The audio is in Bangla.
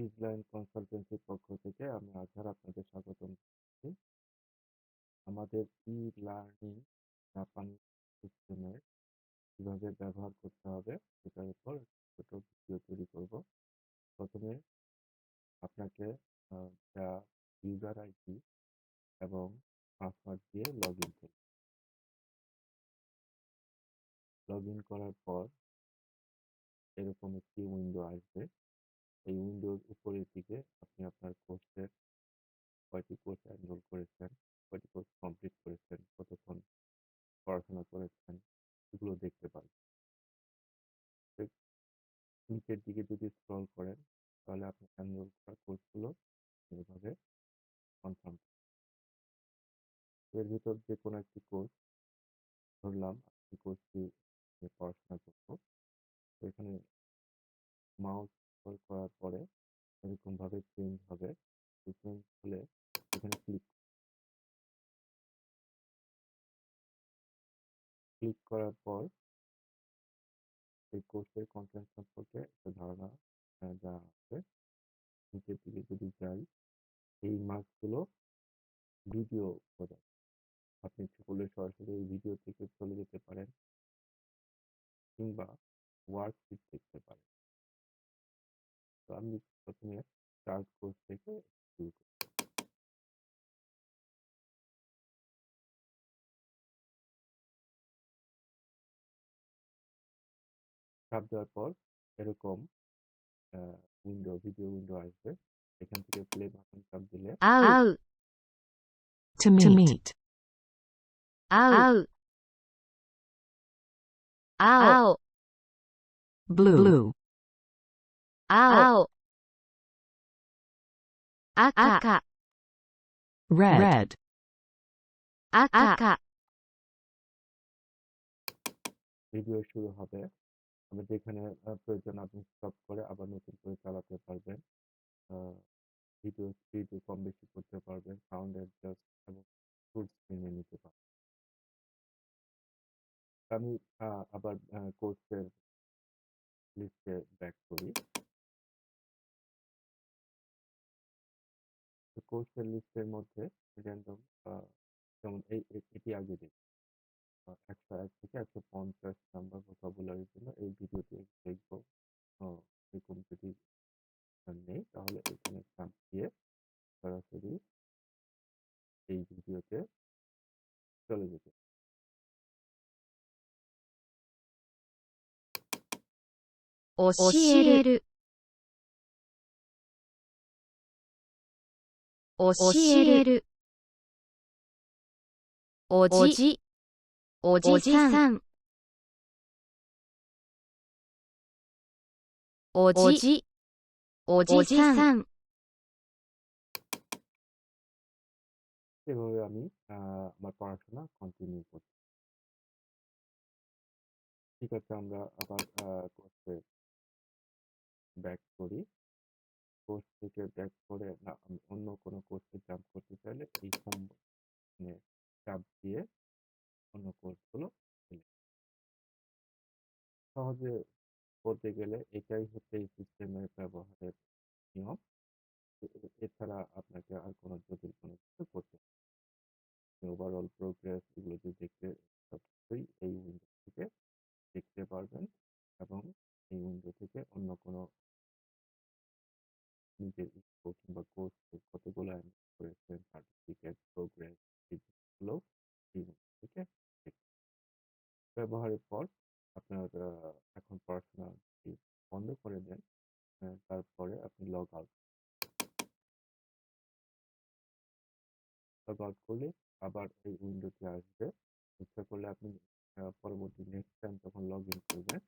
ফিজলাইন কনসালটেন্সির পক্ষ থেকে আমি আজহার আপনাদের স্বাগতম জানাচ্ছি। আমাদের ই-লার্নিং জাপানি সিস্টেমে কীভাবে ব্যবহার করতে হবে সেটার উপর ছোট ভিডিও তৈরি করব। প্রথমে আপনাকে যা ইউজার আইডি এবং পাসওয়ার্ড দিয়ে লগ ইন করুন লগ ইন করার পর এরকম একটি উইন্ডো আসবে এই উইন্ডোর উপরের দিকে আপনি আপনার কোর্সের কয়টি কোর্স এনরোল করেছেন, কয়টি কোর্স কমপ্লিট করেছেন, কতক্ষণ পড়াশোনা করেছেন, এগুলো দেখতে পাবেন নিচের দিকে যদি স্ক্রল করেন, তাহলে আপনি এনরোল করা কোর্সগুলো এভাবে কনফার্ম এর ভিতর যে কোনো একটি কোর্স ধরলাম, এই কোর্সটি পড়াশোনা করব। এখানে মাউস স্ক্রল করার পরে এরকম ভাবে চেঞ্জ হবে। চেঞ্জ হলে এখানে ক্লিক ক্লিক করার পর এই কোর্সের কন্টেন্ট সম্পর্কে একটা ধারণা দেওয়া আছে। নিচের দিকে যদি যাই, এই মার্কসগুলো ভিডিও উপাদান আপনি ইচ্ছে করলে সরাসরি ভিডিও থেকে চলে যেতে পারেন। কিংবা ওয়ার্কশিট পারেন তো আমি প্রথমে স্টার্ট কোর্স থেকে শুরু করি। চাপ দেওয়ার পর এরকম উইন্ডো ভিডিও উইন্ডো আসবে। এখান থেকে প্লে বাটন চাপ দিলে out. To meet, to meet. out. Out. Blue, out 赤。red, red, 赤。video শুরু হবে। তবে যেখানে প্রয়োজন আপনি স্টপ করে আবার নতুন করে চালাতে পারবেন। ভিডিও স্পিড কম বেশি করতে পারবেন। সাউন্ড অ্যাডজাস্ট এবং ফুল স্ক্রিনে নিতে পারবেন। আমি আহ, আবার কোর্সের লিস্টে ব্যাক করি। কোর্সের লিস্টের মধ্যে র্যান্ডম যেমন এই এটি আগে দিই একশো এক থেকে একশো পঞ্চাশ নাম্বার ভোকাবুলারির জন্য এই ভিডিওটি দেখব। এরকম যদি নেই, তাহলে এখানে চাপ দিয়ে সরাসরি এই ভিডিওতে চলে যেতে 教教えるおじおじさんおじおじさん এভাবে আমি আহ, আমার পড়াশোনা কন্টিনিউ করছি ঠিক আছে আমরা আবার কোর্সে ব্যাক করি আমি অন্য কোনো কোর্সে জাম্প করতে চাইলে এই মানে চাপ দিয়ে অন্য কোর্সগুলো সহজে করতে গেলে এটাই হচ্ছে এই সিস্টেমের ব্যবহারের নিয়ম এ- এ- এছাড়া আপনাকে আর কোনো জটিল কোনো কিছু করতে ওভারঅল প্রোগ্রেস এগুলো যদি দেখতে সবকিছুই এই উইন্ডো থেকে দেখতে পারবেন এবং এই উইন্ডো থেকে অন্য কোনো নিজের ইনফো কিংবা কোর্স কতগুলো এনরোল করেছেন সার্টিফিকেট প্রোগ্রেস এগুলো এই উইন্ডো থেকে দেখতে ব্যবহারের পর আপনার এখন পড়াশোনা বন্ধ করে দেন তারপরে আপনি লগ আউট লগ আউট করলে আবার এই উইন্ডোতে আসবে। ইচ্ছা করলে আপনি পরবর্তী নেক্সট টাইম যখন লগ ইন করবেন